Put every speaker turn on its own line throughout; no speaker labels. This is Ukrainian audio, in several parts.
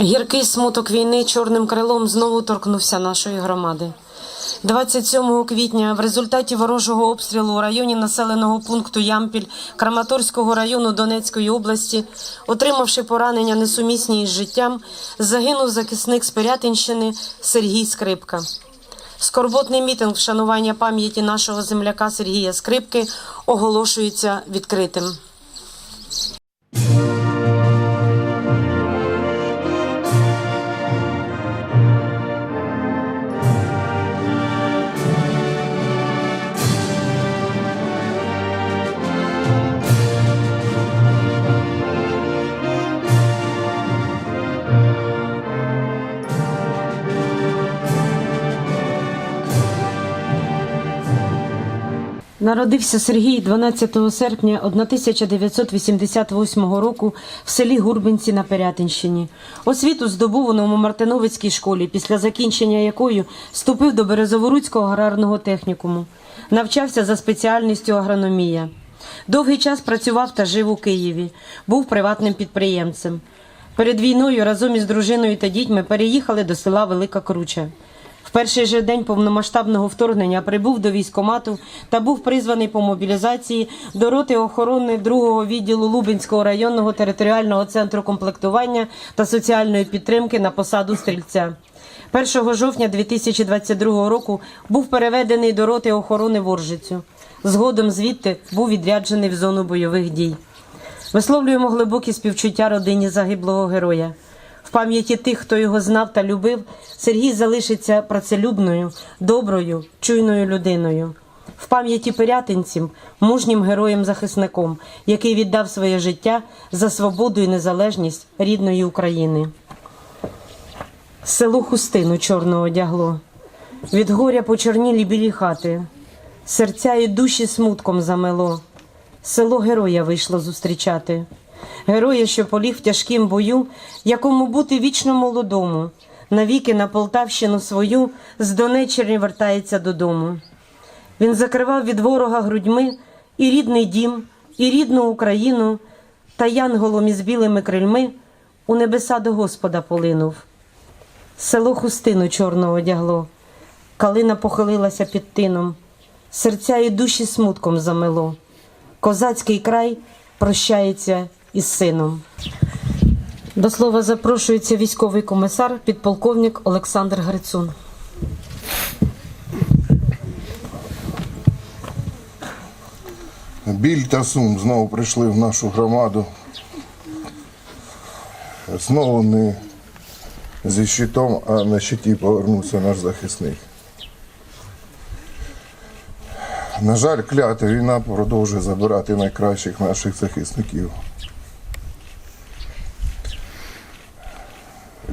Гіркий смуток війни чорним крилом знову торкнувся нашої громади. 27 квітня в результаті ворожого обстрілу у районі населеного пункту Ямпіль Краматорського району Донецької області, отримавши поранення несумісні із життям, загинув захисник з Пирятинщини Сергій Скрипка. Скорботний мітинг вшанування пам'яті нашого земляка Сергія Скрипки оголошується відкритим. Народився Сергій 12 серпня 1988 року в селі Гурбинці на Пирятинщині. Освіту здобув у Новомартиновицькій школі, після закінчення якої вступив до Березоворуцького аграрного технікуму. Навчався за спеціальністю агрономія. Довгий час працював та жив у Києві. Був приватним підприємцем. Перед війною разом із дружиною та дітьми переїхали до села Велика Круча. Перший же день повномасштабного вторгнення прибув до військкомату та був призваний по мобілізації до роти охорони другого відділу Лубенського районного територіального центру комплектування та соціальної підтримки на посаду стрільця. 1 жовтня 2022 року був переведений до роти охорони Воржицю. Згодом звідти був відряджений в зону бойових дій. Висловлюємо глибокі співчуття родині загиблого героя. В пам'яті тих, хто його знав та любив, Сергій залишиться працелюбною, доброю, чуйною людиною. В пам'яті пирятинців мужнім героєм-захисником, який віддав своє життя за свободу і незалежність рідної України. Село хустину чорно одягло, від горя почорнілі білі хати, серця і душі смутком замело. Село героя вийшло зустрічати. Героя, що поліг в тяжкім бою, якому бути вічно молодому, навіки на Полтавщину свою з Донеччини вертається додому. Він закривав від ворога грудьми і рідний дім, і рідну Україну, та янголом із білими крильми у небеса до Господа полинув. Село хустину чорно одягло, калина похилилася під тином, серця і душі смутком замело. Козацький край прощається із сином. До слова запрошується військовий комісар, підполковник Олександр Грицун.
Біль та сум знову прийшли в нашу громаду. Знову не зі щитом, а на щиті повернувся наш захисник. На жаль, клята війна продовжує забирати найкращих наших захисників.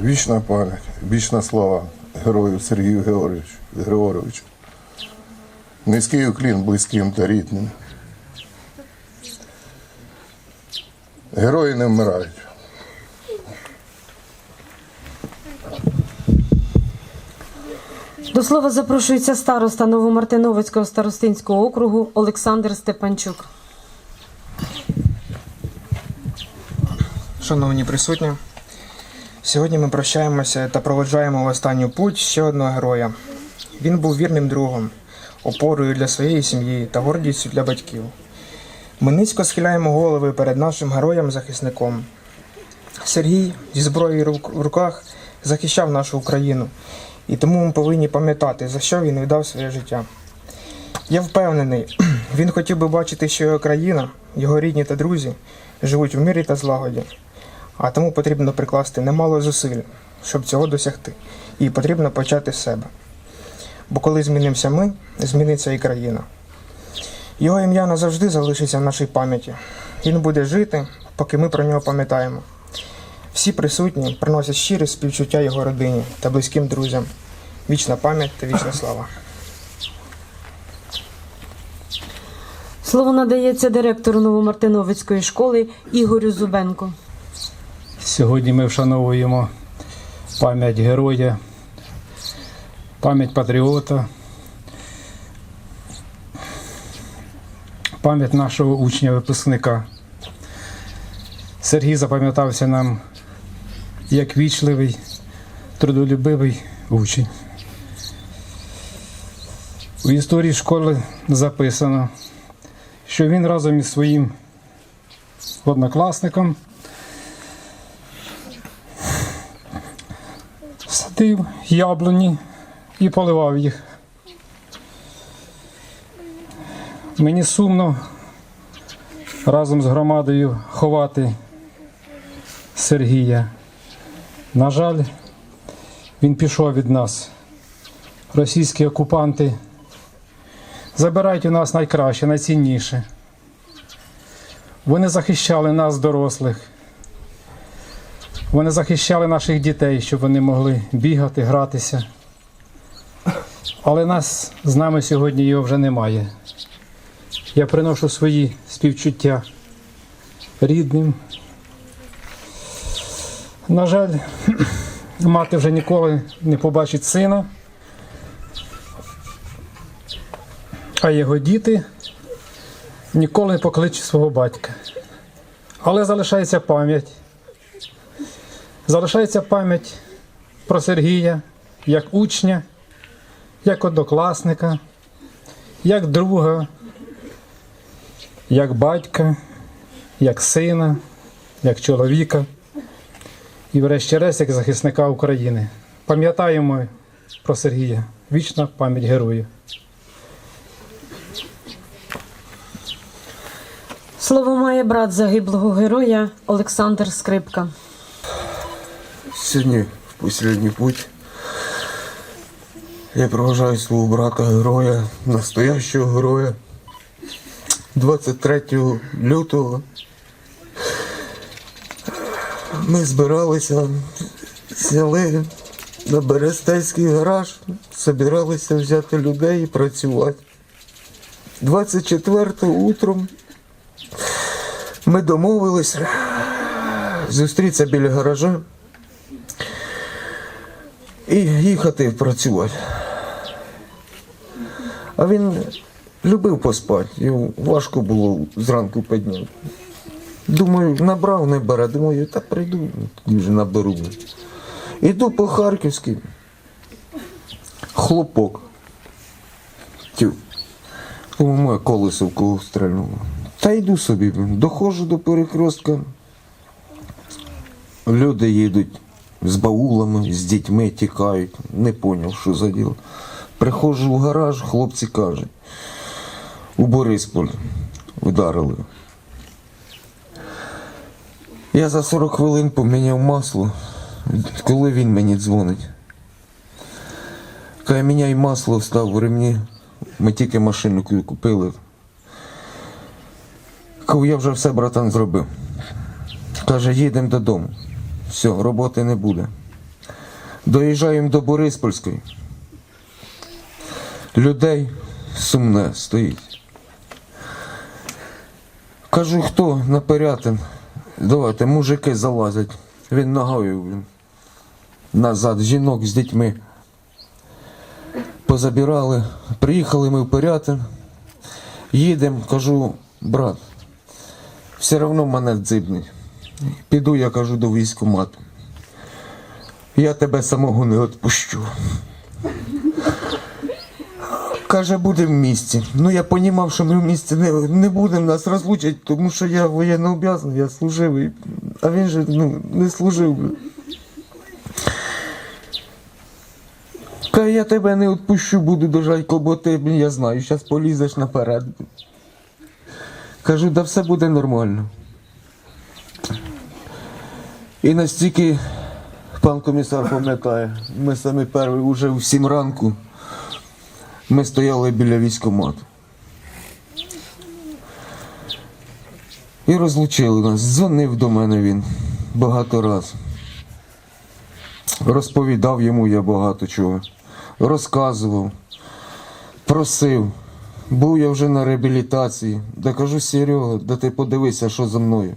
Вічна пам'ять, вічна слава герою Сергію Георгійовичу. Григоровичу. Низький уклін близьким та рідним. Герої не вмирають.
До слова запрошується староста Новомартиновицького старостинського округу Олександр Степанчук.
Шановні присутні, сьогодні ми прощаємося та проведжаємо в останню путь ще одного героя. Він був вірним другом, опорою для своєї сім'ї та гордістю для батьків. Ми низько схиляємо голови перед нашим героєм-захисником. Сергій зі зброєю в руках захищав нашу Україну, і тому ми повинні пам'ятати, за що він віддав своє життя. Я впевнений, він хотів би бачити, що його країна, його рідні та друзі живуть в мирі та злагоді. А тому потрібно прикласти немало зусиль, щоб цього досягти. І потрібно почати з себе. Бо коли змінимося ми, зміниться і країна. Його ім'я назавжди залишиться в нашій пам'яті. Він буде жити, поки ми про нього пам'ятаємо. Всі присутні приносять щире співчуття його родині та близьким друзям. Вічна пам'ять та вічна слава.
Слово надається директору Новомартиновицької школи Ігорю Зубенко.
Сьогодні ми вшановуємо пам'ять героя, пам'ять патріота, пам'ять нашого учня-випускника. Сергій запам'ятався нам як вічливий, трудолюбивий учень. У історії школи записано, що він разом із своїм однокласником садив яблуні і поливав їх. Мені сумно разом з громадою ховати Сергія. На жаль, він пішов від нас. Російські окупанти забирають у нас найкраще, найцінніше. Вони захищали нас, дорослих. Вони захищали наших дітей, щоб вони могли бігати, гратися. Але нас з нами сьогодні його вже немає. Я приношу свої співчуття рідним. На жаль, мати вже ніколи не побачить сина, а його діти ніколи не покличуть свого батька. Але залишається пам'ять. Залишається пам'ять про Сергія як учня, як однокласника, як друга, як батька, як сина, як чоловіка і, врешті-решт, як захисника України. Пам'ятаємо про Сергія. Вічна пам'ять герою.
Слово має брат загиблого героя Олександр Скрипка.
Сьогодні в последній путь. Я проважаю свого брата героя, настоящого героя. 23 лютого ми збиралися, сняли на Берестейський гараж, збиралися взяти людей і працювати. 24 утром ми домовилися зустрітися біля гаража і їхати працювати. А він любив поспати, йому важко було зранку підняти. Думаю, набрав, не бере. Думаю, та прийду, наберу. Іду по Харківській. Хлопок. Тю. Моє колесо в кого стрельнуло. Та йду собі, доходжу до перекрестка. Люди їдуть з баулами, з дітьми тікають. Не поняв, що за діло. Приходжу в гараж, хлопці кажуть, у Борисполь вдарили. Я за 40 хвилин поміняв масло, коли він мені дзвонить. Каже, міняй масло, встав в ремні. Ми тільки машину купили. Кажу, я вже все, братан, зробив. Каже, їдемо додому. Все, роботи не буде. Доїжджаємо до Бориспольської. Людей сумне стоїть. Кажу, хто на Пирятин? Давайте, мужики залазять. Він ногою блін, назад, жінок з дітьми. Позабирали. Приїхали ми в Пирятин. Їдемо, кажу, брат, все одно мене дзибнуть. Піду, я кажу, до військкомату. Я тебе самого не відпущу. Каже, буде в місті. Ну я понімав, що ми в місті не, не будемо нас розлучать, тому що я воєнно обов'язаний, я служив, і- а він же ну, не служив. Каже, я тебе не відпущу, буду держати колботи, блін, я знаю, зараз полізеш наперед. Кажу, да все буде нормально. І настільки пан комісар пам'ятає, ми самі перші вже в сім ранку. Ми стояли біля військкомату. І розлучили нас. Дзвонив до мене він багато раз. Розповідав йому я багато чого. Розказував, просив. Був я вже на реабілітації. Да кажу, Серега, да ти подивися, що за мною.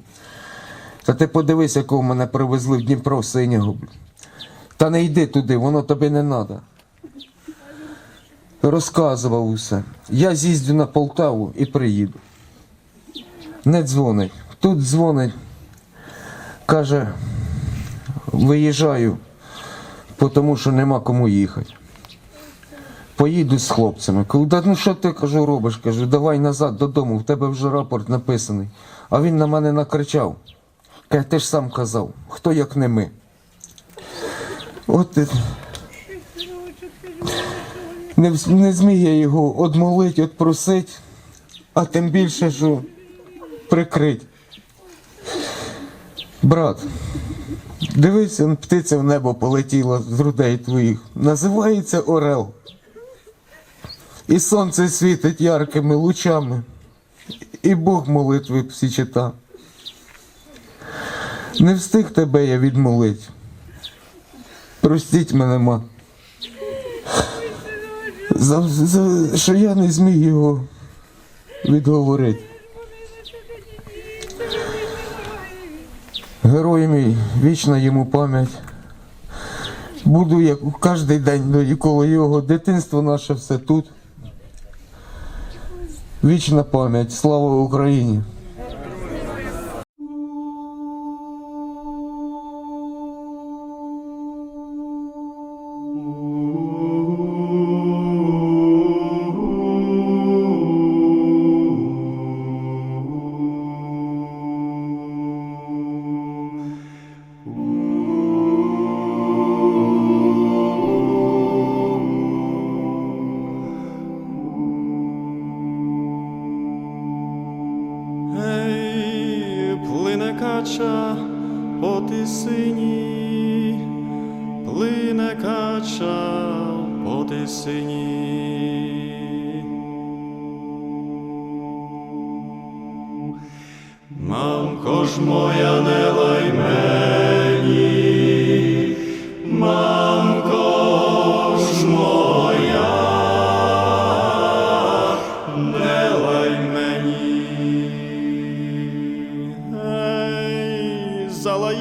Та ти подивись, якого мене привезли в Дніпро синього. Та не йди туди, воно тобі не треба. Розказував усе. Я з'їздю на Полтаву і приїду. Не дзвонить. Тут дзвонить. Каже, виїжджаю, тому що нема кому їхати. Поїду з хлопцями. Кажу, ну що ти кажу, робиш? Кажу, давай назад додому, в тебе вже рапорт написаний. А він на мене накричав. Ти ж сам казав, хто як не ми. От не, вз- не зміг я його одмолить, отпросить, а тим більше, що прикрить. Брат, дивись, он птиця в небо полетіла з грудей твоїх. Називається Орел. І сонце світить яркими лучами, і Бог молитви всі чита. Не встиг тебе я відмолить. Простіть мене, ма. За, за, що я не зміг його відговорити. Герой мій, вічна йому пам'ять. Буду як кожен день коло його. Дитинство наше все тут. Вічна пам'ять. Слава Україні!